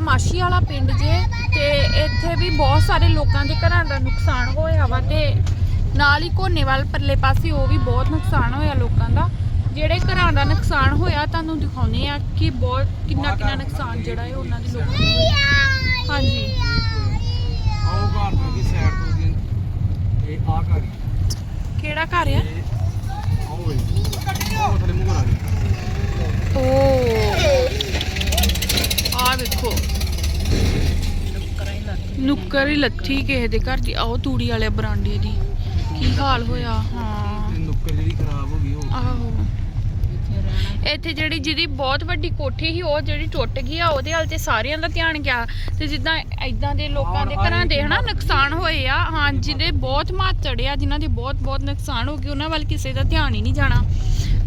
ਮਾਸ਼ੀ ਵਾਲਾ ਪਿੰਡ ਜੇ ਤੇ ਇੱਥੇ ਵੀ ਬਹੁਤ ਸਾਰੇ ਲੋਕਾਂ ਦੇ ਘਰਾਂ ਦਾ ਨੁਕਸਾਨ ਹੋਇਆ ਵਾ ਤੇ ਨਾਲ ਹੀ ਕੋਨੇਵਾਲ ਪਰਲੇ ਪਾਸੇ ਉਹ ਵੀ ਬਹੁਤ ਨੁਕਸਾਨ ਹੋਇਆ ਲੋਕਾਂ ਦਾ। ਜਿਹੜੇ ਘਰਾਂ ਦਾ ਨੁਕਸਾਨ ਹੋਇਆ ਤੁਹਾਨੂੰ ਦਿਖਾਉਨੇ ਆ ਕਿ ਬਹੁਤ ਕਿੰਨਾ ਕਿੰਨਾ ਨੁਕਸਾਨ ਜਿਹੜਾ ਹੈ ਉਹਨਾਂ ਦੇ ਲੋਕਾਂ ਦਾ। ਹਾਂਜੀ। ਆਓ ਘਰ ਦੀ ਸਾਈਡ ਤੋਂ ਦੀ ਇਹ ਆ ਘਰ। ਕਿਹੜਾ ਘਰ ਆ? ਇਹ ਆਓ ਇਹ ਆਓ ਥਲੇ ਮੂੰਹ ਕਰਾ ਦੇ ਓ। ਵੇਖੋ ਨੁੱਕਰ ਹੀ ਲੱਥੀ ਕਿਸੇ ਦੇ ਘਰ ਦੀ। ਆਓ ਤੂੜੀ ਵਾਲੇ ਬਰਾਂਡੇ ਦੀ। ਕੀ ਹਾਲ ਹੋਇਆ? ਹਾਂ। ਨੁੱਕਰ ਜਿਹੜੀ ਖਰਾਬ ਹੋ ਗਈ ਉਹ। ਆਹੋ। ਇੱਥੇ ਜਿਹੜੀ ਜਿਹਦੀ ਬਹੁਤ ਵੱਡੀ ਕੋਠੀ ਸੀ ਉਹ ਜਿਹੜੀ ਟੁੱਟ ਗਈ ਆ ਉਹਦੇ ਹਾਲ ਤੇ ਸਾਰਿਆਂ ਦਾ ਧਿਆਨ ਗਿਆ। ਤੇ ਜਿੱਦਾਂ ਐਦਾਂ ਦੇ ਲੋਕਾਂ ਦੇ ਘਰਾਂ ਦੇ ਹਨਾ ਨੁਕਸਾਨ ਹੋਏ ਆ। ਹਾਂ ਜਿਹਦੇ ਬਹੁਤ ਮਾਤੜ ਆ ਜਿਨ੍ਹਾਂ ਦੇ ਬਹੁਤ ਬਹੁਤ ਨੁਕਸਾਨ ਹੋ ਗਏ ਉਹਨਾਂ ਵੱਲ ਕਿਸੇ ਦਾ ਧਿਆਨ ਹੀ ਨਹੀਂ ਜਾਣਾ।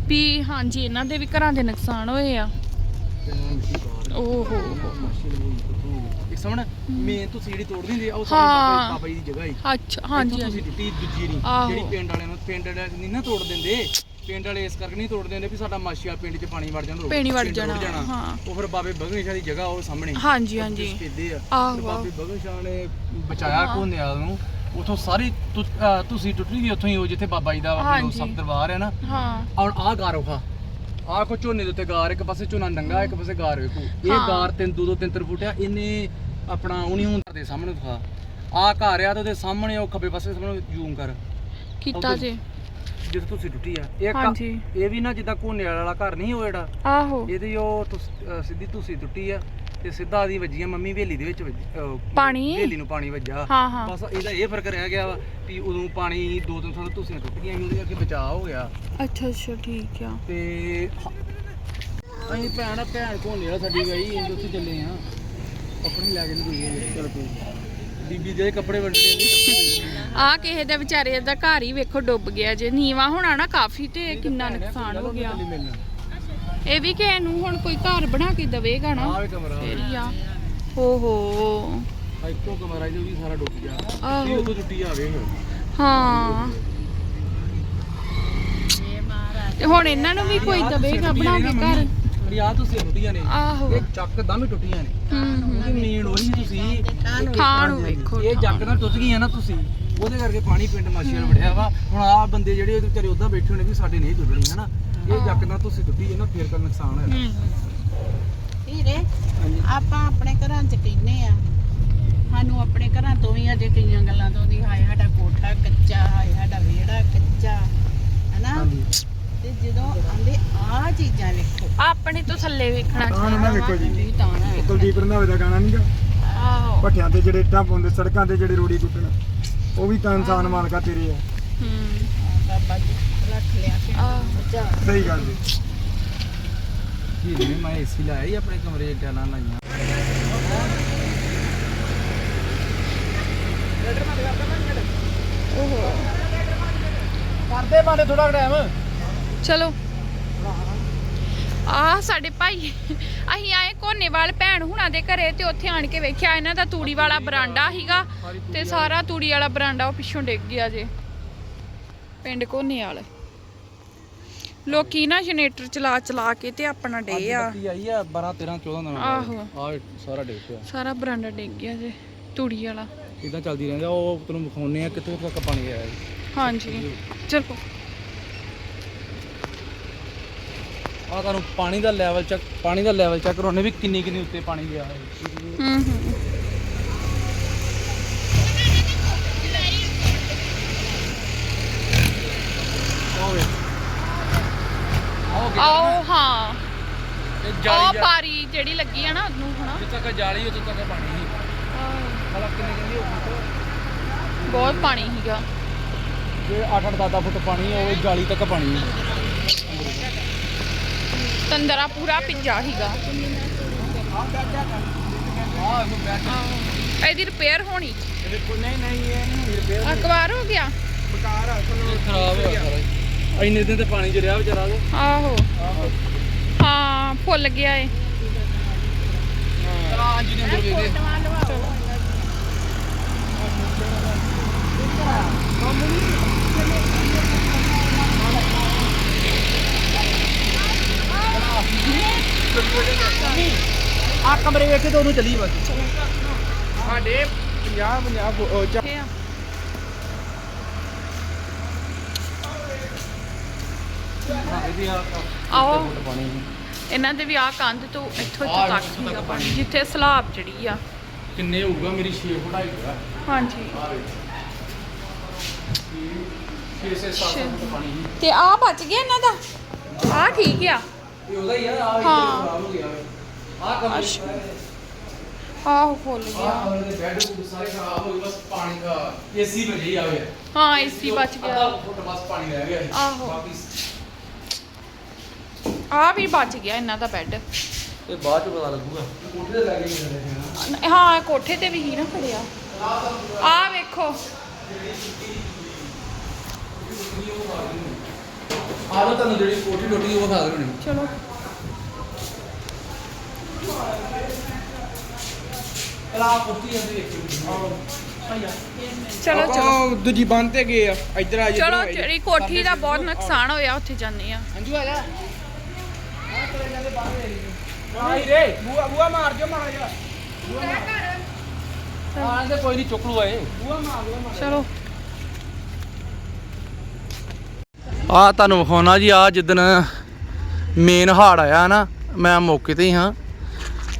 ਵੀ ਹਾਂਜੀ ਇਹਨਾਂ ਦੇ ਵੀ ਘਰਾਂ ਦੇ ਨੁਕਸਾਨ ਹੋਏ ਆ। ਓਹੋ। ਇੱਕ ਸਮਣ ਮੇਨ ਤੁਸੀਂ ਜਿਹੜੀ ਤੋੜ ਦਿੰਦੇ ਆ ਉਹ ਹਾਂ। ਸਾਰੇ ਬਾਬਾ ਜੀ ਦੀ ਜਗ੍ਹਾ ਹੀ ਅੱਛਾ ਹਾਂਜੀ ਇੱਥੋਂ ਤੁਸੀਂ ਹਾਂਜੀ। ਟੁੱਟੀ ਦੂਜੀ ਨਹੀਂ। ਆਹੋ। ਜਿਹੜੀ ਪਿੰਡ ਵਾਲਿਆਂ ਨੂੰ ਪਿੰਡ ਵਾਲੇ ਨਹੀਂ ਨਾ ਤੋੜ ਦਿੰਦੇ। ਪਿੰਡ ਵਾਲੇ ਇਸ ਕਰਕੇ ਨਹੀਂ ਤੋੜ ਦਿੰਦੇ ਵੀ ਸਾਡਾ ਮਾਸ਼ੀਆ ਪਿੰਡ 'ਚ ਪਾਣੀ ਵੜ ਜਾਂਦਾ ਪਾਣੀ ਵੜ ਪਿੰਡ ਰੁੜ ਜਾਣਾ, ਹਾਂ। ਉਹ ਫਿਰ ਬਾਬੇ ਬਗਨ ਸ਼ਾਹ ਦੀ ਜਗ੍ਹਾ ਉਹ ਸਾਹਮਣੇ। ਹਾਂਜੀ ਹਾਂਜੀ। ਸਪੀਦੇ ਆ। ਆਹੋ, ਫਿਰ ਬਾਬੇ। ਬਗਨ ਸ਼ਾਹ ਨੇ ਬਚਾਇਆ। ਕੋਨਿਆਲ ਨੂੰ। ਉਥੋਂ ਸਾਰੀ ਤੁਸੀਂ ਟੁੱਟੀ ਗਈ ਉੱਥੋਂ ਹੀ ਉਹ ਜਿੱਥੇ ਬਾਬਾ ਜੀ ਦਾ ਆਪਣਾ ਹਾਂਜੀ। ਸਭ ਦਰਬਾਰ ਹੈ ਨਾ। ਹਾਂ। ਔਰ ਆਹ ਗਾਰ ਵਿਖਾ ਆਹ ਕੋ ਝੋਨੇ ਦੇ ਉੱਤੇ ਗਾਰ ਇੱਕ ਪਾਸੇ ਝੋਨਾ ਨੰਗਾ ਇੱਕ ਪਾਸੇ ਗਾਰ ਵੇਖੋ। ਇਹ। ਗਾਰ ਤਿੰਨ ਦੋ ਦੋ ਤਿੰਨ ਤਿੰਨ ਫੁੱਟਿਆ ਇਹਨੇ ਆਪਣਾ ਉਨੀ ਹੁਣ ਦੇ ਸਾਹਮਣੇ ਦਿਖਾ। ਆਹ ਘਰ ਆ ਤੇ ਉਹਦੇ ਸਾਹਮਣੇ ਉਹ ਖੱਬੇ ਪਾਸੇ ਸਾਹਮਣੇ ਜ਼ੂਮ ਕਰ। ਕੀਤਾ। ਜੇ। ਜਿੱਥੇ ਤੁਸੀਂ ਟੁੱਟੀ ਆ। ਇਹ ਘਰ- ਇਹ ਵੀ ਨਾ ਜਿੱਦਾਂ ਕੋਨੇ ਵਾਲਾ ਘਰ ਨਹੀਂ ਉਹ ਜਿਹੜਾ। ਆਹੋ। ਇਹਦੀ ਉਹ ਤੁਸ- ਅਹ ਸਿੱਧੀ ਤੁਸੀਂ ਟੁੱਟੀ ਆ ਤੇ ਸਿੱਧਾ ਦੀ ਵੱਜੀਆਂ ਮੰਮੀ ਵੇਲੀ ਦੇ ਵਿੱਚ ਵੱਜ- ਅਹ ਪਾਣੀ? ਵੇਲੀ ਨੂੰ ਪਾਣੀ ਵੱਜਾ। ਹਾਂ ਹਾਂ। ਬਸ ਇਹਦਾ ਇਹ ਫ਼ਰਕ ਰਹਿ ਗਿਆ ਵਾ ਵੀ ਉਦੋਂ ਪਾਣੀ ਦੋ ਤਿੰਨ ਸਾਲ ਤੁਸੀਂ ਗਈਆਂ ਸੀ ਉਹਦੇ ਕਰਕੇ ਬਚਾਅ ਹੋ ਗਿਆ। ਅੱਛਾ ਅੱਛਾ ਠੀਕ ਆ। ਤੇ ਅਸੀਂ ਭੈਣ ਆ ਭੈਣ ਕੋਨੇ ਵਾਲਾ ਸਾਡੀ ਗਈ ਇੰਦ ਉੱਥੇ ਚੱਲੇ ਆ। ਕੱਪੜੇ ਲੈ ਕੇ ਨਹੀਂ ਗਏ ਚਲ ਕੋਈ ਬੀਬੀ ਦੇ ਕੱਪੜੇ ਵੰਡਣੇ ਨੇ। ਆ ਕਿਸੇ ਦੇ ਵਿਚਾਰੇ ਦਾ ਘਰ ਹੀ ਵੇਖੋ ਡੁੱਬ ਗਿਆ ਜੇ। ਨੀਵਾ ਹੋਣਾ ਨਾ ਕਾਫੀ ਤੇ ਕਿੰਨਾ ਨੁਕਸਾਨ ਹੋ ਗਿਆ। ਇਹ ਵੀ ਕਿਸੇ ਨੂੰ ਹੁਣ ਕੋਈ ਘਰ ਬਣਾ ਕੇ ਦਵੇਗਾ ਨਾ। ਆਹ ਵੀ ਕਮਰਾ। ਫੇਰ ਹੀ ਆ ਓਹੋ ਆਹ ਇੱਕੋ ਕਮਰਾ ਜੋ ਵੀ ਸਾਰਾ ਡੁੱਬ ਗਿਆ। ਆਹੋ। ਇਹ ਉਦੋਂ ਟੁੱਟੀ ਜਾਵੇ ਹਾਂ। ਤੇ ਹੁਣ ਇਹਨਾਂ ਨੂੰ ਵੀ ਕੋਈ ਦਵੇਗਾ ਬਣਾ ਕੇ ਘਰ। ਅੜੀ ਆ ਤੁਸੀਂ ਨੇ। ਆਹੋ। ਇਹ ਚੱਕ ਦਮ ਹੀ ਟੁੱਟੀਆਂ ਨੇ। ਹੂੰ। ਉਹਦੀ ਮੇਨ ਉਹੀ ਤੁਸੀਂ। ਥਾਂ ਨੂੰ ਵੇਖੋ। ਇਹ ਜੱਗ ਨਾਲ ਟੁੱਟ ਗਈਆਂ ਨਾ ਤੁਸੀਂ। ਉਹਦੇ ਕਰਕੇ ਪਾਣੀ ਪਿੰਡ ਮਾਸ਼ੀ ਨਾਲ ਵੜਿਆ ਵਾ। ਹੁਣ ਆਹ ਬੰਦੇ ਜਿਹੜੇ ਉਹਦੇ ਵਿਚਾਰੇ ਉਦਾਂ ਬੈਠੇ ਹੋਣੇ ਵੀ ਸਾਡੇ ਨਹੀਂ ਟੁੱਟਣੀ ਹੈ ਨਾ? ਇਹ ਜੱਗ ਨਾਲ ਤੁਸੀਂ ਟੁੱਟੀ ਹੈ ਨਾ ਫੇਰ ਤਾਂ ਨੁਕਸਾਨ ਹੋਇਆ। ਹੂੰ। ਵੀਰੇ ਹਾਂਜੀ। ਆਪਾਂ ਆਪਣੇ ਘਰਾਂ 'ਚ ਕਹਿੰਨੇ ਆ। ਸਾਨੂੰ ਆਪਣੇ ਘਰਾਂ ਤੋਂ ਵੀ ਅਜੇ ਕਈਆਂ ਗੱਲਾਂ ਤੋਂ ਦੀ ਹਾਏ ਸਾਡਾ ਕੋਠਾ ਕੱਚਾ ਹਾਏ ਸਾਡਾ ਵਿਹੜਾ ਕੱਚਾ ਹਨਾ ਹਾਂਜੀ ਤੇ ਜਦੋਂ ਆਂਦੇ ਆ ਚੀਜ਼ਾਂ ਵੇਖੋ ਆਪਣੇ ਤੋਂ ਥੱਲੇ ਵੇਖਣਾ ਤਾਂ ਨਾ ਵੇਖੋ ਜੀ। ਤਾਂ ਨਾ ਉਹ ਕੁਲਦੀਪ ਰੰਧਾਵੇ ਦਾ ਗਾਣਾ ਨਹੀਂਗਾ ਆਹੋ। ਭੱਠਿਆਂ ਤੇ ਜਿਹੜੇ ਇੱਟਾਂ ਪਾਉਂਦੇ ਸੜਕਾਂ ਤੇ ਜਿਹੜੇ ਰੋੜੀ ਕੁੱਟਣ ਉਹ ਵੀ ਤਾਂ ਇਨਸਾਨ ਮਾਲਕਾ ਤੇਰੇ ਆ। ਹੂੰ। ਬਾਬਾ ਜੀ ਰੱਖ ਲਿਆ ਕਿ। ਆਹੋ। ਬਚਾ ਸਹੀ ਗੱਲ ਜੀ। ਜੀ ਨੇ? ਮੈਂ ਏਸੀ ਲਾਇਆ ਹੀ ਆਪਣੇ ਕਮਰੇ 'ਚ ਟੈਲਾਂ ਲਾਈਆਂ। ਕਰਦੇ ਬਾਰੇ ਥੋੜਾ ਟਾਈਮ। ਚਲੋ। ਆ ਸਾਡੇ ਭਾਈ ਅਸੀਂ ਆਏ ਕੋਨੇਵਾਲ ਭੈਣ ਹੁਣਾਂ ਦੇ ਘਰੇ ਤੇ ਉੱਥੇ ਆਣ ਕੇ ਵੇਖਿਆ ਇਹਨਾਂ ਦਾ ਤੂੜੀ ਵਾਲਾ ਬਰਾਂਡਾ ਸੀਗਾ ਤੇ ਸਾਰਾ ਤੂੜੀ ਵਾਲਾ ਬਰਾਂਡਾ ਉਹ ਪਿੱਛੋਂ ਡਿੱਗ ਗਿਆ ਜੇ। ਪਿੰਡ ਕੋਨੇਵਾਲ। ਲੋਕੀ ਨਾ ਜਨਰੇਟਰ ਚਲਾ ਚਲਾ ਕੇ ਤੇ ਆਪਣਾ ਡੇ ਆ। ਬੱਤੀ ਆਈ ਆ 12 13 14 ਦਿਨ ਆਹੋ। ਆ ਸਾਰਾ ਡਿੱਗ ਪਿਆ। ਸਾਰਾ ਬਰਾਂਡਾ ਡਿੱਗ ਗਿਆ ਜੇ ਤੂੜੀ ਵਾਲਾ। ਇਦਾਂ ਚੱਲਦੀ ਰਹਿੰਦੀ ਉਹ ਤੁਹਾਨੂੰ ਵਿਖਾਉਨੇ ਆ ਕਿੱਥੋਂ ਤੱਕ ਪਾਣੀ ਆਇਆ। ਹਾਂਜੀ। ਚਲੋ। ਆ ਤੁਹਾਨੂੰ ਪਾਣੀ ਦਾ ਲੈਵਲ ਚੈੱਕ ਪਾਣੀ ਦਾ ਲੈਵਲ ਚੈੱਕ ਕਰਾਉਣੇ ਵੀ ਕਿੰਨੀ ਕਿੰਨੀ ਉੱਤੇ ਪਾਣੀ ਗਿਆ ਹੈ ਹੂੰ। ਹੂੰ ਹੋਵੇ ਆਓ ਆਓ ਹਾਂ। ਇਹ ਉਹ ਜਾਲੀ ਜਾ ਪਾਰੀ ਜਿਹੜੀ ਲੱਗੀ ਆ ਨਾ ਉਹਨੂੰ ਹਨਾ। ਜਿੱਥੇ ਤੱਕ ਜਾਲੀ ਉੱਥੇ ਤੱਕ ਪਾਣੀ ਆਹੋ। ਮਤਲਬ ਕਿੰਨੀ ਕਿੰਨੀ ਹੋ ਗਈ ਬਹੁਤ ਪਾਣੀ ਸੀਗਾ। ਜੇ 8 8 10 ਫੁੱਟ ਪਾਣੀ ਹੈ ਉਹ ਜਾਲੀ ਤੱਕ ਪਾਣੀ ਹੈ ਤੰਦਰਾ ਪੂਰਾ ਬੈਠ ਆਹੋ। ਇਹਦੀ ਰਿਪੇਅਰ ਹੋਣੀ। ਨਹੀਂ ਨਹੀਂ ਇਹ ਨਹੀਂ ਰਿਪੇਅਰ ਅਕਵਾਰ ਹੋ ਗਿਆ? ਖਰਾਬ ਹੋਇਆ ਸਾਰਾ ਇੰਨੇ ਦਿਨ ਤੇ ਪਾਣੀ ਚ ਰਿਹਾ ਵਿਚਾਰਾ ਉਹ ਆਹੋ। ਹਾਂ ਫੁੱਲ ਗਿਆ ਏ। ਚਲਾ ਦੇ ਦੇ ਕਮਰੇ ਵੇਖੇ ਤਾਂ ਉਹਨੂੰ ਚੱਲੀ ਬਸ। ਸਾਡੇ 50 50 ਇਹ ਆ। ਇਹਦੀ ਆ। ਆਓ। ਇਹਨਾਂ ਦੇ ਵੀ ਆ ਕੰਧ ਤੋਂ ਇੱਥੋਂ ਇੱਥੋਂ ਤੱਕ ਸੀਗਾ ਪਾਣੀ ਜਿੱਥੇ ਸਲਾਬ ਚੜੀ ਆ। ਕਿੰਨੇ ਹੋਊਗਾ? ਮੇਰੀ 6 ਫੁੱਟ ਹਾਈਟ ਹੈ ਹਾਂਜੀ। 6 ਸੇ 7 ਫੁੱਟ ਪਾਣੀ। ਸੀ। ਤੇ ਆ ਬਚ ਗਿਆ ਇਹਨਾਂ ਦਾ? ਆ ਠੀਕ ਆ। ਇਹ ਉਹਦਾ ਹੀ ਆ ਆ ਹਾਂ। ਖਰਾਬ ਹੋ ਗਿਆ। ਆ ਕਮਰੇ ਅੱਛਾ। ਆਹ ਖੁੱਲ ਆ ਗਿਆ। ਕਮਰੇ ਦੇ ਬੈੱਡ ਬੁੱਡ ਸਾਰੇ ਖਰਾਬ ਹੋ ਗਏ ਬਸ ਪਾਣੀ ਦਾ ਏਸੀ ਵਜੇ ਹੀ ਆਵੇ ਹਾਂ ਏਸੀ ਬਚ ਅੱਧਾ ਗਿਆ ਫੁੱਟ ਬਸ ਪਾਣੀ ਰਹਿ ਗਿਆ ਸੀ। ਆਹੋ। ਬਾਕੀ ਆ ਵੀ ਬਚ ਗਿਆ ਇਹਨਾਂ ਦਾ ਬੈੱਡ ਤੇ ਬਾਅਦ ਚ ਪਤਾ ਲੱਗੂਗਾ। ਕੋਠੇ ਤੇ ਲੱਗੇ ਨਹੀਂ ਹਾਂ ਕੋਠੇ ਤੇ ਵੀ ਹੀ ਨਾ ਖੜਿਆ। ਆ ਵੇਖੋ। ਆ ਲੋ ਤੁਹਾਨੂੰ ਜਿਹੜੀ ਕੋਠੀ ਟੋਟੀ ਉਹ ਵਿਖਾ ਦੇਣੀ ਚਲੋ। ਆ ਕੋਠੀ ਆਂਦੀ ਦੇਖੀ ਚਲੋ ਚਲੋ। ਦੂਜੀ ਬੰਦ ਤੇ ਗਏ ਆ। ਇੱਧਰ ਆ ਚਲੋ ਜਿਹੜੀ ਕੋਠੀ ਦਾ ਬਹੁਤ ਨੁਕਸਾਨ ਹੋਇਆ ਉੱਥੇ ਜਾਂਦੇ ਆ। ਅੰਜੂ ਆ ਜਾ। ਆਈ ਰੇ। ਬੂਆ ਬੂਆ ਮਾਰ ਜੋ ਮਾਰ ਜਾ। ਆਹ ਤੇ ਕੋਈ ਨਹੀਂ ਚੁੱਕ ਲੂ ਆਏ। ਬੂਆ ਮਾਰ ਬੂਆ ਚਲੋ। ਆ ਤੁਹਾਨੂੰ ਵਿਖਾਉਣਾ ਜੀ, ਆ ਜਿੱਦਣ ਮੇਨ ਹਾੜ ਆਇਆ ਨਾ, ਮੈਂ ਮੌਕੇ ਤੇ ਹੀ ਹਾਂ।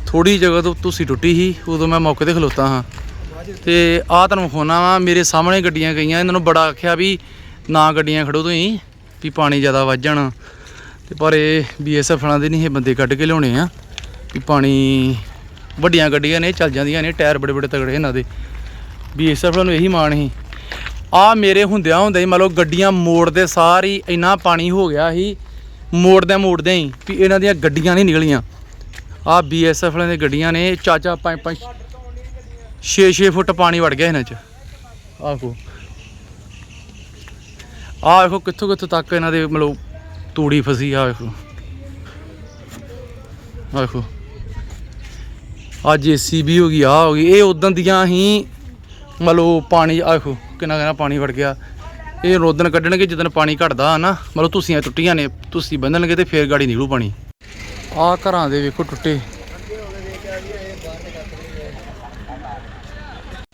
ਥੋੜੀ ਜਗ੍ਹਾ ਤੋਂ ਤੁਸੀਂ ਟੁੱਟੀ ਸੀ, ਉਦੋਂ ਮੈਂ ਮੌਕੇ ਤੇ ਖਲੋਤਾ ਹਾਂ। ਤੇ ਆ ਤੁਹਾਨੂੰ ਵਿਖਾਉਣਾ ਵਾ, ਮੇਰੇ ਸਾਹਮਣੇ ਗੱਡੀਆਂ ਗਈਆਂ, ਇਹਨਾਂ ਨੂੰ ਬੜਾ ਆਖਿਆ ਵੀ ਨਾ ਗੱਡੀਆਂ ਖੜੋ ਤੁਸੀਂ, ਵੀ ਪਾਣੀ ਜ਼ਿਆਦਾ ਵੱਜ ਜਾਣਾ। ਤੇ ਪਰ ਇਹ ਬੀਐਸਐਫ ਵਾਲਿਆਂ ਦੇ ਨਹੀਂ, ਇਹ ਬੰਦੇ ਕੱਢ ਕੇ ਲਿਆਉਣੇ ਆ, ਵੀ ਪਾਣੀ ਵੱਡੀਆਂ ਗੱਡੀਆਂ ਨੇ, ਚੱਲ ਜਾਂਦੀਆਂ ਨੇ, ਟਾਇਰ ਬੜੇ ਬੜੇ ਤਗੜੇ ਇਹਨਾਂ ਦੇ। ਬੀਐਸਐਫ ਵਾਲਿਆਂ ਨੂੰ ਇਹੀ ਮਾਣ ਸੀ। ਆ ਮੇਰੇ ਹੁੰਦਿਆਂ ਹੁੰਦੇ ਹੀ ਮਤਲਬ ਗੱਡੀਆਂ ਮੋੜਦੇ ਸਾਰ ਹੀ ਇੰਨਾ ਪਾਣੀ ਹੋ ਗਿਆ ਸੀ ਮੋੜਦੇ ਮੋੜਦੇ ਹੀ ਵੀ ਇਹਨਾਂ ਦੀਆਂ ਗੱਡੀਆਂ ਨਹੀਂ ਨਿਕਲੀਆਂ। ਆ ਬੀਐਸਐਫ ਵਾਲਿਆਂ ਦੀਆਂ ਗੱਡੀਆਂ ਨੇ, ਚਾਚਾ 5 5 6 6 ਫੁੱਟ ਪਾਣੀ ਵੜ ਗਿਆ ਇਹਨਾਂ ਚ। ਆਹੋ। ਆ ਵੇਖੋ ਕਿੱਥੋਂ ਕਿੱਥੋਂ ਤੱਕ ਇਹਨਾਂ ਦੇ ਮਤਲਬ ਤੂੜੀ ਫਸੀ ਆ ਵੇਖੋ। ਆਹ। ਵੇਖੋ ਆ ਜੀਸੀਬੀ ਹੋ ਗਈ ਆ ਹੋ ਗਈ, ਇਹ ਉਦੋਂ ਦੀਆਂ ਹੀ ਮਤਲਬ ਪਾਣੀ ਆਖੋ ਕਿੰਨਾ ਕਿੰਨਾ ਪਾਣੀ ਵੜ ਗਿਆ। ਇਹ ਰੋਦਨ ਕੱਢਣਗੇ ਜਦੋਂ ਪਾਣੀ ਘਟਦਾ ਨਾ ਮਤਲਬ ਤੁਸੀਆਂ ਟੁੱਟੀਆਂ ਨੇ, ਤੁਸੀਂ ਬੰਨਣਗੇ ਤੇ ਫੇਰ ਗਾੜੀ ਨਿਕਲੂ ਪਾਣੀ। ਆ ਘਰਾਂ ਦੇ ਵੇਖੋ ਟੁੱਟੇ।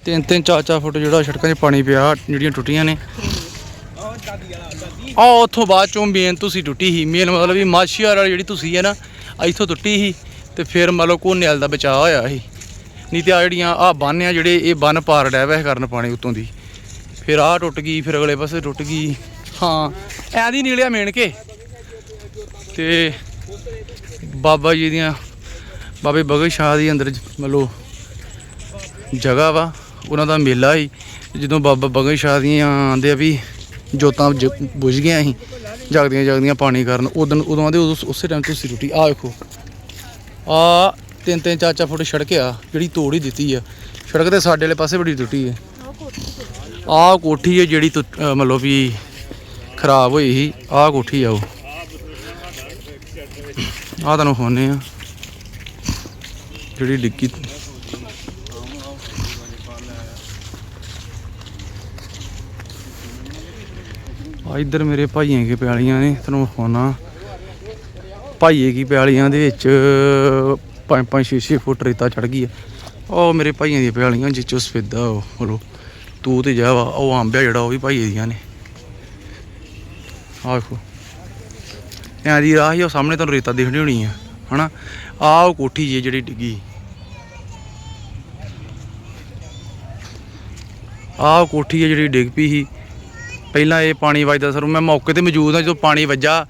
ਤਿੰਨ ਤਿੰਨ ਚਾਰ ਚਾਰ ਫੁੱਟ ਜਿਹੜਾ ਸੜਕਾਂ 'ਚ ਪਾਣੀ ਪਿਆ, ਜਿਹੜੀਆਂ ਟੁੱਟੀਆਂ ਨੇ। ਆ ਉੱਥੋਂ ਬਾਅਦ ਚੋਂ ਮੇਨ ਤੁਸੀਂ ਟੁੱਟੀ ਸੀ। ਮੇਨ ਮਤਲਬ ਵੀ ਮਾਸ਼ੀਆਰ ਵਾਲੀ ਜਿਹੜੀ ਤੁਸੀਂ ਹੈ ਨਾ, ਇੱਥੋਂ ਟੁੱਟੀ ਸੀ ਤੇ ਫਿਰ ਮਤਲਬ ਕੋਨੇਲ ਦਾ ਬਚਾਅ ਹੋਇਆ ਸੀ। ਨਹੀਂ ਤੇ ਆ ਜਿਹੜੀਆਂ ਆ ਬੰਨ ਆ ਜਿਹੜੇ, ਇਹ ਬੰਨ ਪਾਰ ਡੈ ਵੈਸੇ ਕਰਨ ਪਾਣੀ ਉਤੋਂ ਦੀ। ਫਿਰ ਆ ਟੁੱਟ ਗਈ ਫਿਰ ਅਗਲੇ ਪਾਸੇ ਟੁੱਟ ਗਈ। ਹਾਂ ਐਂ ਦੀ ਨਿਕਲਿਆ ਮੇਨ ਕੇ ਤੇ ਬਾਬਾ ਜੀ ਦੀਆਂ ਬਾਬੇ ਭਗਤ ਸ਼ਾਹ ਦੀ ਅੰਦਰ ਮਤਲਬ ਜਗ੍ਹਾ ਵਾ ਉਹਨਾਂ ਦਾ ਮੇਲਾ ਸੀ। ਜਦੋਂ ਬਾਬਾ ਭਗਤ ਸ਼ਾਹ ਦੀਆਂ ਆਂਦੇ ਆ ਵੀ ਜੋਤਾਂ ਬੁਝ ਗਈਆਂ ਸੀ ਜਗਦੀਆਂ ਜਗਦੀਆਂ ਪਾਣੀ ਕਰਨ ਉਦੋਂ ਉਦੋਂ ਆਂਦੇ ਉਸੇ ਟਾਈਮ ਤੁਸੀਂ ਟੁੱਟੀ ਆ ਵੇਖੋ। ਆ ਤਿੰਨ ਤਿੰਨ ਚਾਰ ਚਾਰ ਫੁੱਟ ਸੜਕ ਆ ਜਿਹੜੀ ਤੋੜ ਹੀ ਦਿੱਤੀ ਆ। ਸੜਕ ਤੇ ਸਾਡੇ ਵਾਲੇ ਪਾਸੇ ਬੜੀ ਟੁੱਟੀ ਹੈ ਆਹ ਕੋਠੀ ਹੈ ਜਿਹੜੀ ਮਤਲਬ ਵੀ ਖਰਾਬ ਹੋਈ ਸੀ। ਆਹ ਕੋਠੀ ਆ ਉਹ। ਆਹ ਤੁਹਾਨੂੰ ਹੋਣੇ ਆ ਜਿਹੜੀ ਡਿੱਗੀ ਆ ਇੱਧਰ ਮੇਰੇ ਭਾਈਆਂ ਕੇ ਪਿਆਲੀਆਂ ਨੇ, ਤੁਹਾਨੂੰ ਵਿਖਾਉਣਾ ਭਾਈਏ ਕੀ ਪਿਆਲੀਆਂ ਦੇ ਵਿੱਚ 5-5 6-6 ਫੁੱਟ ਰੇਤਾ ਚੜ ਗਈ ਆ। ਉਹ ਮੇਰੇ ਭਾਈਆਂ ਦੀਆਂ ਪਿਆਲੀਆਂ ਜਿੱਚੋ ਸਫੇਦਾ ਉਹ ਮਤਲਬ ਤੂੰ ਤੇ ਜਾ ਵਾ, ਉਹ ਅੰਬ ਆ ਜਿਹੜਾ, ਉਹ ਵੀ ਭਾਈਏ ਦੀਆਂ ਨੇ। ਆਖੋ ਐਂ ਦੀ ਰਾਹ ਹੀ ਉਹ ਸਾਹਮਣੇ ਤੁਹਾਨੂੰ ਰੇਤਾ ਦਿਖਣੀ ਹੋਣੀ ਆ, ਹਨਾ? ਆਹ ਉਹ ਕੋਠੀ ਜੀ ਜਿਹੜੀ ਡਿੱਗੀ। ਆਹ ਕੋਠੀ ਹੈ ਜਿਹੜੀ ਡਿੱਗ ਪਈ ਸੀ। ਪਹਿਲਾਂ ਇਹ ਪਾਣੀ ਵੱਜਦਾ ਸਰ ਮੈਂ ਮੌਕੇ ਤੇ ਮੌਜੂਦ ਹਾਂ ਜਦੋਂ ਪਾਣੀ ਵੱਜਾ।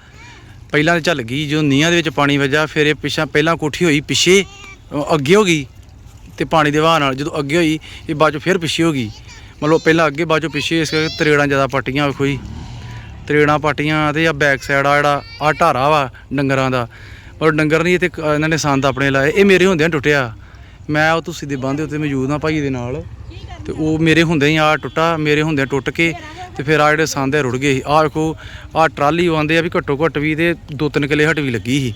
ਪਹਿਲਾਂ ਤੇ ਝੱਲ ਗਈ, ਜਦੋਂ ਨੀਹਾਂ ਦੇ ਵਿੱਚ ਪਾਣੀ ਵੱਜਾ, ਫਿਰ ਇਹ ਪਿੱਛਾ, ਪਹਿਲਾਂ ਕੋਠੀ ਹੋਈ ਪਿੱਛੇ ਅੱਗੇ ਹੋ ਗਈ। ਤੇ ਪਾਣੀ ਦੇ ਵਹਾਅ ਨਾਲ ਜਦੋਂ ਅੱਗੇ ਹੋਈ, ਇਹ ਬਾਅਦ ਚੋਂ ਫਿਰ ਪਿੱਛੇ ਹੋ ਗਈ। ਮਤਲਬ ਪਹਿਲਾਂ ਅੱਗੇ ਬਾਅਦ ਚੋਂ ਪਿੱਛੇ ਇਸ ਕਰਕੇ ਤਰੇੜਾਂ ਜ਼ਿਆਦਾ ਪੱਟੀਆਂ ਵੇਖੋ ਜੀ ਤਰੇੜਾਂ ਪੱਟੀਆਂ ਤੇ ਆ ਬੈਕ ਸਾਈਡ ਆ ਜਿਹੜਾ ਆ ਢਾਰਾ ਵਾ ਡੰਗਰਾਂ ਦਾ। ਪਰ ਡੰਗਰ ਨਹੀਂ, ਇਹ ਤੇ ਇਹਨਾਂ ਨੇ ਸੰਦ ਆਪਣੇ ਲਾਏ। ਇਹ ਮੇਰੇ ਹੁੰਦਿਆਂ ਟੁੱਟਿਆ। ਮੈਂ ਉਹ ਤੁਸੀਂ ਦੇ ਬੰਦੇ ਉੱਤੇ ਮੌਜੂਦ ਹਾਂ ਭਾਈ ਦੇ ਨਾਲ। ਤੇ ਉਹ ਮੇਰੇ ਹੁੰਦਿਆਂ ਹੀ ਆ ਟੁੱਟਾ, ਮੇਰੇ ਹੁੰਦਿਆਂ ਟੁੱਟ ਕੇ ਤੇ ਫਿਰ ਆ ਜਿਹੜੇ ਸੰਦ ਰੁੜ ਗਏ ਸੀ। ਆ ਵੇਖੋ ਆ ਟਰਾਲੀ ਆਉਂਦੇ ਆ ਵੀ ਘੱਟੋ ਘੱਟ ਵੀ ਤੇ ਦੋ ਤਿੰਨ ਕਿਲੇ ਹਟ ਵੀ ਲੱਗੀ ਸੀ।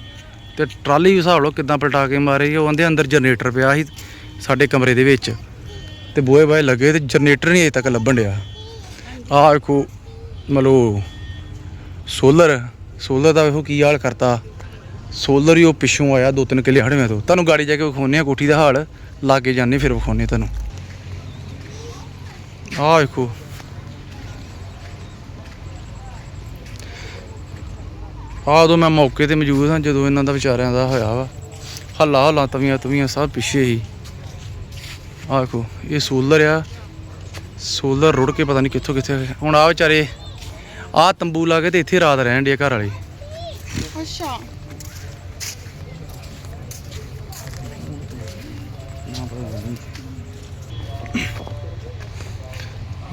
ਤੇ ਟਰਾਲੀ ਵੀ ਹਿਸਾਬ ਲਓ ਕਿਦਾਂ ਪਲਟਾ ਕੇ ਮਾਰੇ ਸੀ। ਉਹ ਆਂਦੇ ਅੰਦਰ ਜਨਰੇਟਰ ਪਿਆ ਸੀ ਸਾਡੇ ਕਮਰੇ ਦੇ ਵਿੱਚ। ਤੇ ਬੋਏ ਬਾਏ ਲੱਗੇ ਤੇ ਜਨਰੇਟਰ ਨਹੀਂ ਅਜੇ ਤੱਕ ਲੱਭਣ ਡਿਆ। ਆਹ ਵੇਖੋ, ਮਤਲਬ ਸੋਲਰ ਸੋਲਰ ਦਾ ਵੇਖੋ ਕੀ ਹਾਲ ਕਰਤਾ। ਸੋਲਰ ਹੀ ਉਹ ਪਿੱਛੋਂ ਆਇਆ ਦੋ ਤਿੰਨ ਕਿੱਲੇ ਹੜਵੇਂ ਤੋਂ। ਤੁਹਾਨੂੰ ਗਾੜੀ ਜਾ ਕੇ ਵਿਖਾਉਂਦੇ ਆ ਕੋਠੀ ਦਾ ਹਾਲ। ਲਾਗੇ ਜਾਂਦੇ, ਫਿਰ ਵਿਖਾਉਂਦੇ ਤੁਹਾਨੂੰ। ਆਹ ਵੇਖੋ। ਆਹ ਉਦੋਂ ਮੈਂ ਮੌਕੇ ਤੇ ਮੌਜੂਦ ਹਾਂ, ਜਦੋਂ ਇਹਨਾਂ ਦਾ ਵਿਚਾਰਿਆਂ ਦਾ ਹੋਇਆ ਵਾ। ਹੱਲਾ ਹੱਲਾ ਤਵੀਆਂ ਤਵੀਆਂ ਸਭ ਪਿੱਛੇ ਹੀ। ਆਹ ਵੇਖੋ ਇਹ ਸੋਲਰ ਆ। ਸੋਲਰ ਰੁੜ ਕੇ ਪਤਾ ਨਹੀਂ ਕਿੱਥੋਂ ਕਿੱਥੇ ਹੁਣ ਆ ਵਿਚਾਰੇ ਆਹ ਤੰਬੂ ਲਾ ਕੇ ਤੇ ਇੱਥੇ ਰਾਤ ਰਹਿਣ ਦੇ ਘਰ ਵਾਲੇ। ਅੱਛਾ।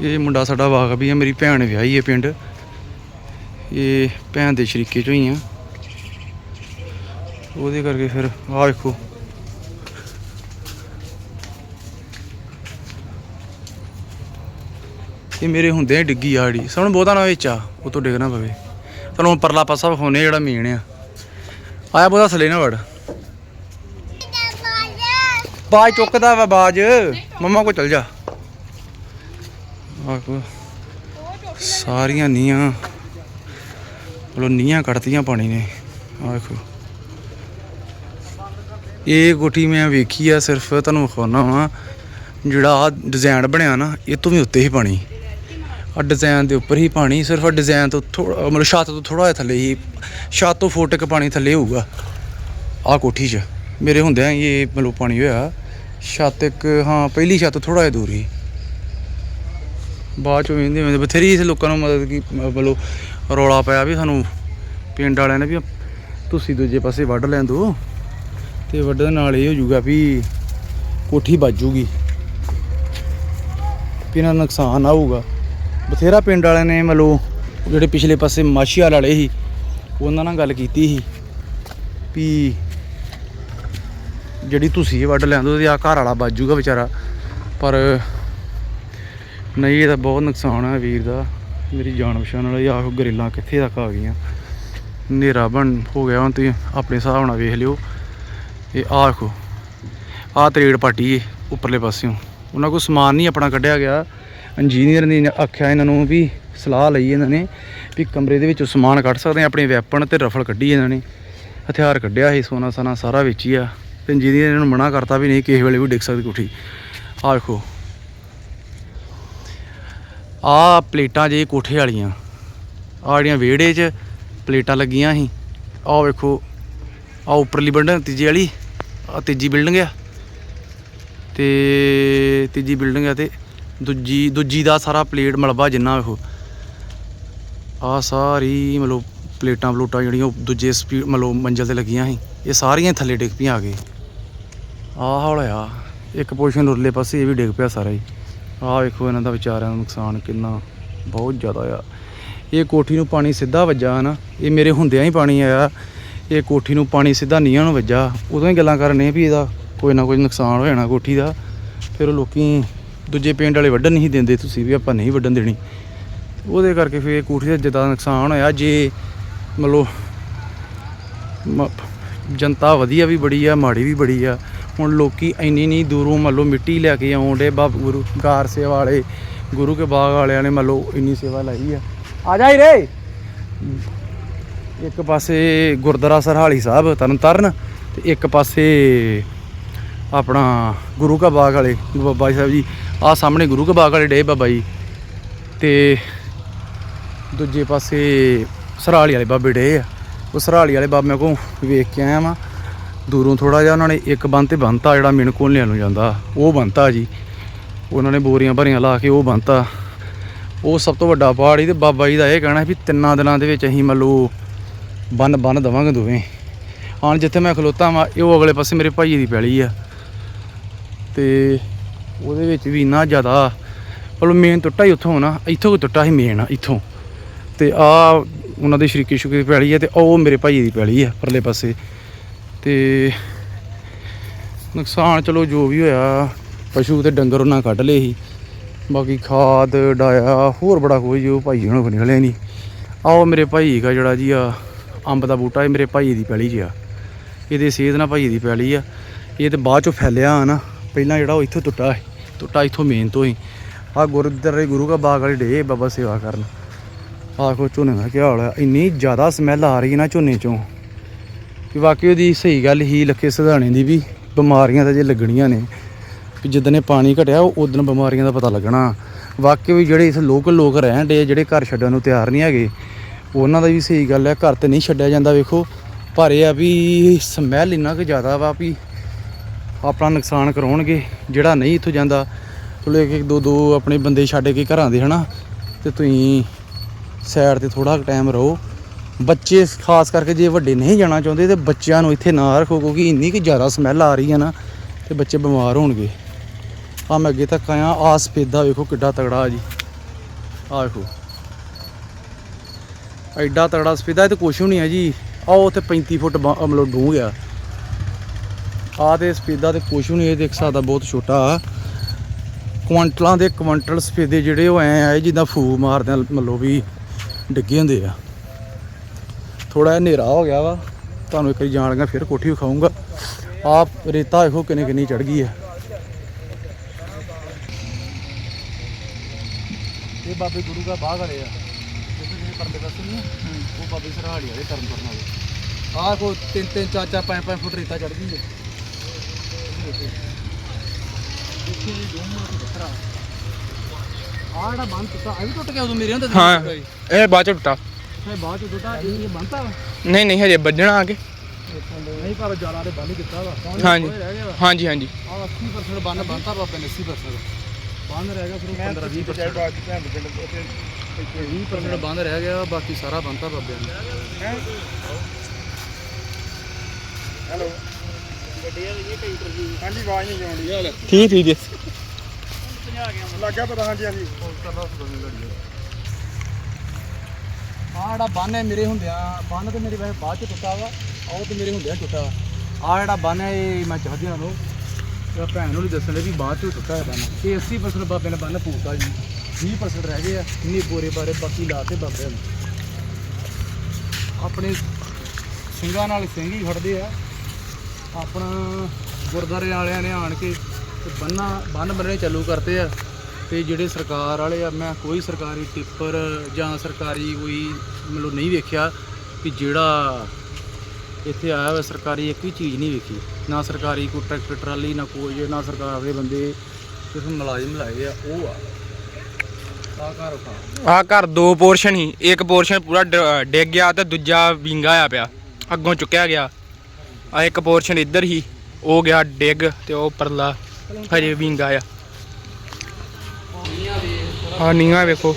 ਇਹ ਮੁੰਡਾ ਸਾਡਾ ਵਾਕ ਵੀ ਹੈ ਮੇਰੀ ਭੈਣ ਵਿਆਹੀ ਹੈ ਪਿੰਡ। ਇਹ ਭੈਣ ਦੇ ਸ਼ਰੀਕੇ ਚੋਂ ਹੀ ਆ। ਉਹਦੇ ਕਰਕੇ ਫਿਰ ਆਹ ਵੇਖੋ ਇਹ ਮੇਰੇ ਹੁੰਦੇ ਡਿੱਗੀ ਆੜੀ। ਸਾਨੂੰ ਬਹੁਤਾ ਨਾ ਵਿੱਚ ਆ ਉਹ ਤੋਂ ਡਿੱਗਣਾ ਪਵੇ। ਤੁਹਾਨੂੰ ਹੁਣ ਪਰਲਾ ਪਾਸਾ ਵਿਖਾਉਣੇ ਜਿਹੜਾ ਮੇਨ ਆ। ਆਇਆ ਬਹੁਤਾ ਥੱਲੇ ਨਾ ਵੜ। ਬਾਜ ਚੁੱਕਦਾ ਵਾ ਬਾਜ। ਮੰਮਾ ਕੋ ਚਲ ਜਾ। ਆਹੋ ਸਾਰੀਆਂ ਨੀਆਂ ਮਤਲਬ ਨੀਆਂ ਕੱਢਤੀਆਂ ਪਾਣੀ ਨੇ। ਆਹ ਵੇਖੋ ਇਹ ਕੋਠੀ ਮੈਂ ਵੇਖੀ ਆ ਸਿਰਫ, ਤੁਹਾਨੂੰ ਵਿਖਾਉਣਾ ਵਾ। ਜਿਹੜਾ ਆ ਡਿਜ਼ਾਈਨ ਬਣਿਆ ਨਾ, ਇਹ ਤੋਂ ਵੀ ਉੱਤੇ ਹੀ ਪਾਣੀ। ਆ ਡਿਜ਼ਾਈਨ ਦੇ ਉੱਪਰ ਹੀ ਪਾਣੀ, ਸਿਰਫ ਆ ਡਿਜ਼ਾਈਨ ਤੋਂ ਥੋੜਾ ਮਤਲਬ ਛੱਤ ਤੋਂ ਥੋੜਾ ਜਿਹਾ ਥੱਲੇ ਹੀ, ਛੱਤ ਤੋਂ ਫੁੱਟ ਕੁ ਪਾਣੀ ਥੱਲੇ ਹੋਊਗਾ। ਆ ਕੋਠੀ 'ਚ, ਮੇਰੇ ਹੁੰਦਿਆਂ ਹੀ ਇਹ ਮਤਲਬ ਪਾਣੀ ਹੋਇਆ। ਛੱਤ ਇੱਕ, ਹਾਂ, ਪਹਿਲੀ ਛੱਤ ਥੋੜਾ ਜਿਹਾ ਦੂਰ ਹੀ। ਬਾਅਦ ਚੋਂ ਵੇਂਦੇ ਵੇਂਦੇ ਬਥੇਰੀ ਇਸ ਲੋਕਾਂ ਨੂੰ ਮਦਦ ਕੀ, ਮਤਲਬ ਰੌਲਾ ਪਿਆ ਵੀ ਸਾਨੂੰ ਪਿੰਡ ਵਾਲਿਆਂ ਨੇ ਵੀ ਤੁਸੀਂ ਦੂਜੇ ਪਾਸੇ ਵੱਢ ਲੈਣ ਦੋ। ਤੇ ਵੱਢਣ ਨਾਲ ਇਹ ਹੋ ਜਾਊਗਾ ਵੀ ਕੋਠੀ ਵੱਜ ਜੂਗੀ ਵੀ ਇਹਨਾਂ ਨੂੰ ਨੁਕਸਾਨ ਆਊਗਾ ਬਥੇਰਾ ਪਿੰਡ ਵਾਲਿਆਂ ਨੇ ਮਤਲਬ ਜਿਹੜੇ ਪਿਛਲੇ ਪਾਸੇ ਮਾਛੀਵਾਲ ਵਾਲੇ ਸੀ, ਉਹਨਾਂ ਨਾਲ ਗੱਲ ਕੀਤੀ ਸੀ ਵੀ ਜਿਹੜੀ ਤੁਸੀਂ ਵੱਢ ਲੈਂਦੇ ਤੇ ਆ ਘਰ ਵਾਲਾ ਵੱਜੂਗਾ ਵਿਚਾਰਾ। ਪਰ ਨਹੀਂ ਇਹਦਾ ਬਹੁਤ ਨੁਕਸਾਨ ਹੈ ਵੀਰ ਦਾ। ਮੇਰੀ ਜਾਣ ਪਛਾਣ ਵਾਲੀ ਆਹ ਗਰੇਲਾਂ ਕਿੱਥੇ ਤੱਕ ਆ ਗਈਆਂ। ਹਨੇਰਾ ਬਣ ਹੋ ਗਿਆ ਹੁਣ ਤੁਸੀਂ ਆਪਣੇ ਹਿਸਾਬ ਨਾਲ ਵੇਖ ਲਿਓ। ਇਹ ਆਹ ਦੇਖੋ, ਆਹ ਤਰੇੜ ਪਾਟੀ ਏ ਉੱਪਰਲੇ ਪਾਸਿਓਂ। ਉਹਨਾਂ ਕੋਲ ਸਮਾਨ ਨਹੀਂ ਆਪਣਾ ਕੱਢਿਆ ਗਿਆ। ਇੰਜੀਨੀਅਰ ਨੇ ਆਖਿਆ ਇਹਨਾਂ ਨੂੰ ਵੀ ਸਲਾਹ ਲਈ ਇਹਨਾਂ ਨੇ ਵੀ ਕਮਰੇ ਦੇ ਵਿੱਚੋਂ ਸਮਾਨ ਕੱਢ ਸਕਦੇ ਆ ਆਪਣੇ ਵੈਪਨ ਤੇ ਰਫਲ ਕੱਢੀ ਇਹਨਾਂ ਨੇ। ਹਥਿਆਰ ਕੱਢਿਆ ਸੀ, ਸੋਨਾ ਸਨਾ ਸਾਰਾ ਵਿੱਚ ਹੀ ਆ। ਤੇ ਇੰਜੀਨੀਅਰ ਇਹਨਾਂ ਨੂੰ ਮਨਾ ਕਰਤਾ ਵੀ ਨਹੀਂ, ਕਿਸੇ ਵੇਲੇ ਵੀ ਡਿੱਗ ਸਕਦੀ ਕੋਠੀ। ਆਹ ਦੇਖੋ ਆਹ ਪਲੇਟਾਂ ਜੇ ਕੋਠੇ ਵਾਲੀਆਂ, ਆਹ ਜਿਹੜੀਆਂ ਵਿਹੜੇ 'ਚ ਪਲੇਟਾਂ ਲੱਗੀਆਂ ਸੀ, ਆਹ ਵੇਖੋ, ਆਹ ਉੱਪਰਲੀ ਬਿਲਡਿੰਗ ਤੀਜੀ ਵਾਲੀ, ਆਹ ਤੀਜੀ ਬਿਲਡਿੰਗ ਆ। ਤੇ ਤੀਜੀ ਬਿਲਡਿੰਗ ਆ ਤੇ ਦੂਜੀ ਦੂਜੀ ਦਾ ਸਾਰਾ ਪਲੇਟ ਮਲਬਾ ਜਿੰਨਾ ਵੇਖੋ ਆਹ ਸਾਰੀ ਮਤਲਬ ਪਲੇਟਾਂ ਪਲੂਟਾਂ ਜਿਹੜੀਆਂ ਉਹ ਦੂਜੇ ਸਪੀਡ ਮਤਲਬ ਮੰਜ਼ਲ ਤੇ ਲੱਗੀਆਂ ਸੀ। ਇਹ ਸਾਰੀਆਂ ਥੱਲੇ ਡਿੱਗ ਪਈਆਂ ਆ ਗਏ ਆਹ ਹੌਲਿਆ ਇੱਕ ਪੋਰਸ਼ਨ ਉਰਲੇ ਪਾਸੇ, ਇਹ ਵੀ ਡਿੱਗ ਪਿਆ ਸਾਰਾ ਹੀ। ਆਹ ਵੇਖੋ ਇਹਨਾਂ ਦਾ ਵਿਚਾਰਿਆਂ ਦਾ ਨੁਕਸਾਨ ਕਿੰਨਾ ਬਹੁਤ ਜ਼ਿਆਦਾ ਆ। ਇਹ ਕੋਠੀ ਨੂੰ ਪਾਣੀ ਸਿੱਧਾ ਵੱਜਾ ਨਾ ਇਹ ਮੇਰੇ ਹੁੰਦਿਆਂ ਹੀ ਪਾਣੀ ਆਇਆ। ਇਹ ਕੋਠੀ ਨੂੰ ਪਾਣੀ ਸਿੱਧਾ ਨੀਹਾਂ ਨੂੰ ਵੱਜਾ। ਉਦੋਂ ਹੀ ਗੱਲਾਂ ਕਰਨੇ ਵੀ ਇਹਦਾ ਕੋਈ ਨਾ ਕੋਈ ਨੁਕਸਾਨ ਹੋ ਜਾਣਾ ਕੋਠੀ ਦਾ। ਫਿਰ ਲੋਕੀ ਦੂਜੇ ਪਿੰਡ ਵਾਲੇ ਵੱਢਣ ਨਹੀਂ ਦਿੰਦੇ ਤੁਸੀਂ ਵੀ, ਆਪਾਂ ਨਹੀਂ ਵੱਢਣ ਦੇਣੀ। ਉਹਦੇ ਕਰਕੇ ਫਿਰ ਇਹ ਕੋਠੀ ਦਾ ਜ਼ਿਆਦਾ ਨੁਕਸਾਨ ਹੋਇਆ, ਜੇ ਮਤਲਬ ਮ- ਜਨਤਾ ਵਧੀਆ ਵੀ ਬੜੀ ਆ, ਮਾੜੀ ਵੀ ਬੜੀ ਆ, ਹੁਣ ਲੋਕੀ ਇੰਨੀ ਨਹੀਂ ਦੂਰੋਂ ਮੰਨ ਲਓ ਮਿੱਟੀ ਲੈ ਕੇ ਆਉਂਦੇ ਬਾਬ ਗੁਰੂ ਕਾਰ ਸੇਵਾ ਵਾਲੇ, ਗੁਰੂ ਕੇ ਬਾਗ ਵਾਲਿਆਂ ਨੇ ਮੰਨ ਲਓ ਇੰਨੀ ਸੇਵਾ ਲਾਈ ਆ। ਆ ਜਾਈ ਰੇ ਇੱਕ ਪਾਸੇ ਗੁਰਦੁਆਰਾ ਸਰਹਾਲੀ ਸਾਹਿਬ ਤਰਨਤਾਰਨ ਤੇ ਇੱਕ ਪਾਸੇ ਆਪਣਾ ਗੁਰੂ ਕਾ ਬਾਗ ਵਾਲੇ ਬਾਬਾ ਜੀ ਸਾਹਿਬ ਜੀ। ਆ ਸਾਹਮਣੇ ਗੁਰੂ ਕਾ ਬਾਗ ਵਾਲੇ ਡੇ ਬਾਬਾ ਜੀ। ਤੇ ਦੂਜੇ ਪਾਸੇ ਸਰਾਲੀ ਵਾਲੇ ਬਾਬੇ ਡੇ ਆ। ਉਹ ਸਰਾਲੀ ਵਾਲੇ ਬਾਬੇ ਕੋ ਵੇਖ ਕੇ ਆਇਆ ਵਾਂ। ਦੂਰੋਂ ਥੋੜਾ ਜਿਹਾ ਉਹਨਾਂ ਨੇ ਇੱਕ ਬੰਨ ਤੇ ਬੰਨਤਾ ਜਿਹੜਾ ਮਿਣ ਕੋਲਿਆਂ ਨੂੰ ਜਾਂਦਾ, ਉਹ ਬੰਨਤਾ ਜੀ। ਉਹਨਾਂ ਨੇ ਬੋਰੀਆਂ ਭਰੀਆਂ ਲਾ ਕੇ ਉਹ ਬੰਨਤਾ। ਉਹ ਸਭ ਤੋਂ ਵੱਡਾ ਪਹਾੜ ਹੀ ਤੇ ਬਾਬਾ ਜੀ ਦਾ ਇਹ ਕਹਿਣਾ ਵੀ ਤਿੰਨਾਂ ਦਿਨਾਂ ਦੇ ਵਿੱਚ ਅਸੀਂ ਮੰਨ ਲਓ ਬੰਨ ਬੰਨ ਦਵਾਂਗੇ ਦੋਵੇਂ। ਹਾਂ ਜਿੱਥੇ ਮੈਂ ਖਲੋਤਾ ਵਾਂ, ਇਹ ਉਹ ਅਗਲੇ ਪਾਸੇ ਮੇਰੇ ਭਾਈ ਦੀ ਪੈਲੀ ਆ। ਤੇ ਉਹਦੇ ਵਿੱਚ ਵੀ ਇੰਨਾ ਜ਼ਿਆਦਾ, ਮਤਲਬ ਮੇਨ ਟੁੱਟਾ ਹੀ ਉੱਥੋਂ ਨਾ ਇੱਥੋਂ ਕੋਈ ਟੁੱਟਾ ਹੀ ਮੇਨ ਆ, ਇੱਥੋਂ। ਤੇ ਆ ਉਹਨਾਂ ਦੇ ਸ਼ਰੀਕੀ ਸ਼ੁਕੀ ਦੀ ਪੈਲੀ ਆ ਤੇ ਉਹ ਮੇਰੇ ਭਾਈ ਦੀ ਪੈਲੀ ਆ ਪਰਲੇ ਪਾਸੇ। ਤੇ ਨੁਕਸਾਨ ਚਲੋ ਜੋ ਵੀ ਹੋਇਆ, ਪਸ਼ੂ ਤੇ ਡੰਗਰ ਉਹਨਾਂ ਕੱਢ ਲਏ ਸੀ। ਬਾਕੀ ਖਾਦ, ਡਾਇਆ, ਹੋਰ ਬੜਾ ਕੋਈ ਜੋ ਭਾਈ ਉਹਨਾਂ ਕੋਲ ਨਿਕਲਿਆ ਨਹੀਂ ਆਓ ਮੇਰੇ ਭਾਈ ਦਾ ਜਿਹੜਾ ਜੀ ਆ, ਅੰਬ ਦਾ ਬੂਟਾ, ਇਹ ਮੇਰੇ ਭਾਈ ਦੀ ਪੈਲੀ 'ਚ ਆ। ਇਹਦੇ ਸੇਧ ਨਾਲ ਭਾਈ ਦੀ ਪੈਲੀ ਆ। ਇਹ ਤੇ ਬਾਅਦ ਚੋਂ ਫੈਲਿਆ ਆ ਨਾ ਪਹਿਲਾਂ ਜਿਹੜਾ ਉਹ ਇੱਥੋਂ ਟੁੱਟਾ ਸੀ, ਟੁੱਟਾ ਇੱਥੋਂ ਮੇਨ ਤੋਂ ਹੀ। ਆ ਗੁਰਦੁਆਰੇ ਗੁਰੂ ਕਾ ਬਾਗ ਵਾਲੇ ਡੇ ਬਾਬਾ ਸੇਵਾ ਕਰਨ। ਆਖੋ ਝੋਨੇ ਦਾ ਕੀ ਹਾਲ ਹੈ ਇੰਨੀ ਜ਼ਿਆਦਾ ਸਮੈਲ ਆ ਰਹੀ ਹੈ ਨਾ ਝੋਨੇ ਚੋਂ ਕਿ ਵਾਕਈ ਉਹਦੀ ਸਹੀ ਗੱਲ ਹੀ ਲੱਖੇ ਸਧਾਣੇ ਦੀ ਵੀ ਬਿਮਾਰੀਆਂ ਤਾਂ ਜੇ ਲੱਗਣੀਆਂ ਨੇ ਕਿ ਜਿੱਦਣ ਇਹ ਪਾਣੀ ਘਟਿਆ ਉਦੋਂ ਬਿਮਾਰੀਆਂ ਦਾ ਪਤਾ ਲੱਗਣਾ। ਵਾਕਈ ਵੀ ਜਿਹੜੇ ਇਸ ਲੋਕਲ ਲੋਕ ਰਹਿਣ ਡੇ, ਜਿਹੜੇ ਘਰ ਛੱਡਣ ਨੂੰ ਤਿਆਰ ਨਹੀਂ ਹੈਗੇ, ਉਹਨਾਂ ਦਾ ਵੀ ਸਹੀ ਗੱਲ ਹੈ ਘਰ ਤੇ ਨਹੀਂ ਛੱਡਿਆ ਜਾਂਦਾ, ਵੇਖੋ। ਪਰ ਇਹ ਆ ਵੀ ਸਮੈਲ ਇੰਨਾ ਕੁ ਜ਼ਿਆਦਾ ਵਾ ਵੀ ਆਪਣਾ ਨੁਕਸਾਨ ਕਰਾਉਣਗੇ, ਜਿਹੜਾ ਨਹੀਂ ਇੱਥੋਂ ਜਾਂਦਾ, ਚਲੋ ਇੱਕ ਇੱਕ ਦੋ ਦੋ ਆਪਣੇ ਬੰਦੇ ਛੱਡ ਕੇ ਘਰਾਂ ਦੇ, ਹਨਾ? ਤੇ ਤੁਸੀਂ ਸਾਈਡ ਤੇ ਥੋੜਾ ਟਾਈਮ ਰਹੋ। ਬੱਚੇ ਖਾਸ ਕਰਕੇ ਜੇ ਵੱਡੇ ਨਹੀਂ ਜਾਣਾ ਚਾਹੁੰਦੇ, ਤੇ ਬੱਚਿਆਂ ਨੂੰ ਇੱਥੇ ਨਾ ਰੱਖੋ, ਕਿਉਂਕਿ ਇੰਨੀ ਕਿ ਜ਼ਿਆਦਾ ਸਮੈਲ ਆ ਰਹੀ ਹੈ ਨਾ, ਤੇ ਬੱਚੇ ਬਿਮਾਰ ਹੋਣਗੇ। ਆ ਮੈਂ ਅੱਗੇ ਤੱਕ ਆਇਆ ਆ ਸਫੇਦਾ ਵੇਖੋ ਕਿੱਡਾ ਤਗੜਾ ਜੀ। ਆ ਵੇਖੋ। ਐਡਾ ਤਗੜਾ ਸਫੇਦਾ, ਇਹ ਤੇ ਕੁਛ ਨਹੀਂ ਹੈ ਜੀ। ਆ ਉੱਥੇ 35 ਫੁੱਟ ਬਾ- ਅਹ ਮਤਲਬ ਡੂੰਘ ਆ। ਆ ਤੇ ਸਫੇਦਾ ਤੇ ਕੁਛ ਵੀ ਨਹੀਂ, ਇਹ ਦੇਖ ਸਕਦਾ ਬਹੁਤ ਛੋਟਾ ਕੁਆਂਟਲਾਂ ਦੇ ਕੁਆਂਟਲ ਸਫੇਦੇ ਜਿਹੜੇ ਉਹ ਐ ਆਏ ਜਿੱਦਾਂ ਫੂ ਮਾਰਦੇ ਆ, ਮਤਲਬ ਵੀ ਡਿੱਗੇ ਹੁੰਦੇ ਆ। ਥੋੜਾ ਜਿਹਾ ਹਨੇਰਾ ਹੋ ਗਿਆ ਵਾ, ਤੁਹਾਨੂੰ ਇੱਕ ਵਾਰੀ ਜਾਣ ਲੱਗਾ, ਫਿਰ ਕੋਠੀ ਵਿਖਾਊਂਗਾ। ਆਪ ਰੇਤਾ ਵੇਖੋ ਕਿੰਨੀ ਕਿੰਨੀ ਚੜ ਗਈ ਹੈ ਇਹ ਬਾਬੇ ਗੁਰੂ ਦਾ ਬਾਗ ਵਾਲੇ ਆ। ਜਿਹੜੇ ਪਰਦੇ ਦੱਸੇ ਨਹੀਂ ਉਹ ਬਾਬੇ ਸਰਹਾਲੀ ਵਾਲੇ ਕਰਨ ਕਰਨ ਵਾਲੇ। ਆਹ ਕੋ ਤਿੰਨ ਤਿੰਨ, ਚਾਰ ਚਾਰ, ਪੰਜ ਪੰਜ ਫੁੱਟ ਰੇਤਾ ਚੜ ਗਈ ਹੈ ਆਹ ਜਿਹੜਾ ਬੰਦ ਟੁੱਟਾ ਇਹ ਵੀ ਟੁੱਟ ਹਾਂ ਇਹ ਬਾਅਦ ਚ ਟੁੱਟਾ ਬਾਅਦ ਚ ਟੁੱਟਾ ਇਹ ਬੰਨਤਾ ਨਹੀਂ ਨਹੀਂ ਹਜੇ ਵੱਜਣਾ ਆ ਕੇ ਨਹੀਂ ਪਰ ਜਾਲਾ ਦੇ ਬੰਨ ਕੀਤਾ ਵਾ ਹਾਂਜੀ। ਰਹਿ ਗਿਆ ਵਾ ਹਾਂਜੀ ਹਾਂਜੀ ਆ 80% ਬੰਨ ਬੰਨਤਾ ਬਾਬੇ ਨੇ 80% ਬੰਨ ਰਹਿ ਗਿਆ ਫਿਰ 15 20% 20% ਬੰਨ ਰਹਿ ਗਿਆ ਬਾਕੀ ਸਾਰਾ ਬੰਨਤਾ ਬਾਬੇ ਨੇ ਹੈਲੋ ਹਾਂਜੀ ਆਵਾਜ਼ ਨਹੀਂ ਆਉਂਦੀ। ਹਾਲ ਠੀਕ ਠੀਕ ਜੀ ਲੱਗਾ ਪਤਾ ਹਾਂਜੀ ਹਾਂਜੀ। ਆ ਜਿਹੜਾ ਬੰਨ ਹੈ ਮੇਰੇ ਹੁੰਦਿਆਂ ਬੰਨ ਤੇ ਮੇਰੇ ਵੈਸੇ ਬਾਅਦ ਚ ਟੁੱਟਾ ਵਾ ਆਹ ਤੇ ਮੇਰੇ ਹੁੰਦਿਆਂ ਟੁੱਟਾ ਵਾ। ਆ ਜਿਹੜਾ ਬੰਨ ਹੈ ਇਹ ਮੈਂ ਚਾਹਦਿਆਂ ਨੂੰ ਤੇ ਭੈਣ ਨੂੰ ਨਹੀਂ ਦੱਸਣ ਵੀ ਬਾਅਦ ਚ ਟੁੱਟਾ ਹੈ ਬੰਨ। ਇਹ 80% ਬਾਬੇ ਨੇ ਬੰਨ ਪੂਤਾ ਜੀ। 20% ਰਹਿ ਗਏ ਆ ਇੰਨੇ ਬੋਰੇ ਬਾਰੇ ਬਾਕੀ ਲਾਤੇ ਬਾਬੇ ਨੇ ਆਪਣੇ ਸਿੰਘਾਂ ਨਾਲ ਸਿੰਘ ਹੀ ਖੜਦੇ ਆ। ਆਪਣਾ ਗੁਰਦਾਰੇ ਵਾਲਿਆਂ ਨੇ ਆਣ ਕੇ ਬੰਨਾ ਬੰਨ ਬੰਨਣੇ ਚਾਲੂ ਕਰਤੇ ਆ। ਤੇ ਜਿਹੜੇ ਸਰਕਾਰ ਵਾਲੇ ਆ, ਮੈਂ ਕੋਈ ਸਰਕਾਰੀ ਟਿੱਪਰ ਜਾਂ ਸਰਕਾਰੀ ਕੋਈ ਮਤਲਬ ਨਹੀਂ ਵੇਖਿਆ ਕਿ ਜਿਹੜਾ ਇੱਥੇ ਆਇਆ ਹੋਇਆ ਸਰਕਾਰੀ ਇੱਕ ਵੀ ਚੀਜ਼ ਨਹੀਂ ਵੇਖੀ। ਨਾ ਸਰਕਾਰੀ ਕੋਈ ਟਰੈਕਟਰ, ਟਰਾਲੀ, ਨਾ ਕੋਈ ਨਾ ਸਰਕਾਰ ਦੇ ਬੰਦੇ ਸਿਰਫ ਮੁਲਾਜ਼ਮ ਲਾਏ ਆ, ਉਹ ਆ। ਆ ਘਰ ਉਠਾ ਆ ਘਰ ਦੋ ਪੋਰਸ਼ਨ ਹੀ, ਇੱਕ ਪੋਰਸ਼ਨ ਪੂਰਾ ਡਿੱਗ ਗਿਆ ਤੇ ਦੂਜਾ ਵਿੰਗਾ ਆ ਪਿਆ। ਅੱਗੋਂ ਚੁੱਕਿਆ ਗਿਆ। ਆ ਇੱਕ ਪੋਰਸ਼ਨ ਇੱਧਰ ਹੀ, ਉਹ ਗਿਆ ਡਿੱਗ ਤੇ ਉਹ ਪਰਲਾ ਹਜੇ ਵਿੰਗਾ ਆ ਆ ਨੀਆਂ ਵੇਖੋ।